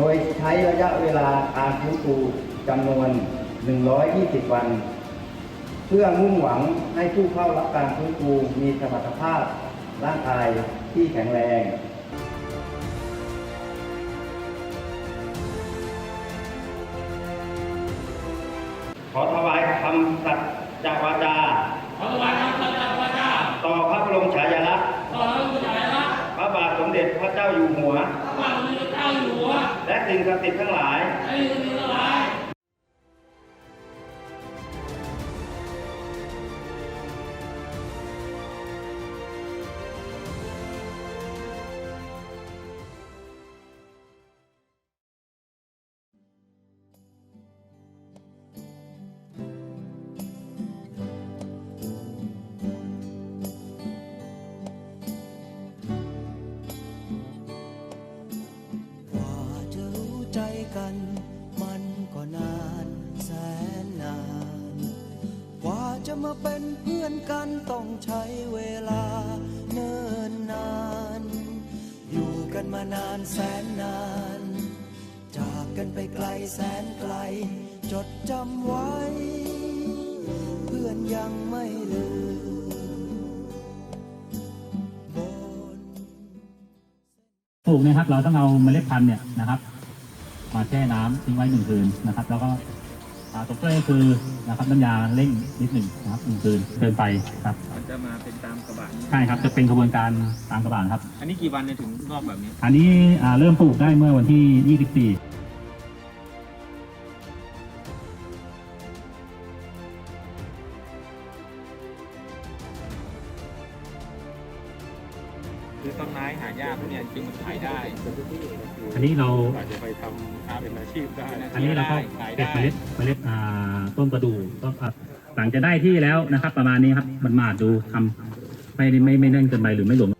โดยใช้ระยะเวลาการฟื้นฟูจำนวน 120 วัน เพื่อมุ่งหวังให้ผู้เข้ารับการฟื้นฟูมีสมรรถภาพร่างกายที่แข็งแรงขอถวายคำสัตย์จาวาจา ขอถวายคำสัตย์จากพระเจ้าต่อพระบรมฉายาลักษณ์ ต่อพระผู้ใหญ่ละพระบาทสมเด็จพระเจ้าอยู่หัว พระบาทสมเด็จพระเจ้าอยู่หัวและ สิ่งศักดิ์สิทธิ์ทั้งหลาย กัน มันก็นานแสนนาน กว่าจะมาเป็นเพื่อนกันต้องใช้เวลาเนิ่นนาน อยู่กันมานานแสนนาน จากกันไปไกลแสนไกล จดจำไว้ เพื่อนยังไม่ลืมปลูกนะครับเราต้องเอาเมล็ดพันธุ์เนี่ยนะครับ มาแช่น้ำทิ้งไว้หนึ่งคืนนะครับ แล้วก็อ่าตัวช่วยก็คือนะครับน้ำยาเร่งนิดหนึ่งนะครับหนึ่งคืนเกินไปครับมันจะมาเป็นตามกระบะนี้ใช่ครับจะเป็นกระบวนการตามกระบานครับ อันนี้กี่วันเนี่ยถึงงอกแบบนี้ อันนี้อ่าเริ่มปลูกได้เมื่อวันที่ 24 คือต้นไม้หายากพวกเนี้ยจริงมันขายได้ อันนี้เราอาจจะไปทำเป็นอาชีพได้อันนี้เราก็ขายเก็บได้เมล็ดเมล็ดอ่าต้นประดู่ต้นอะหลังจะได้ที่แล้วนะครับ ประมาณนี้ครับมันมาดดูทำไม่ไม่ไม่แน่นเกินไปหรือไม่หลวม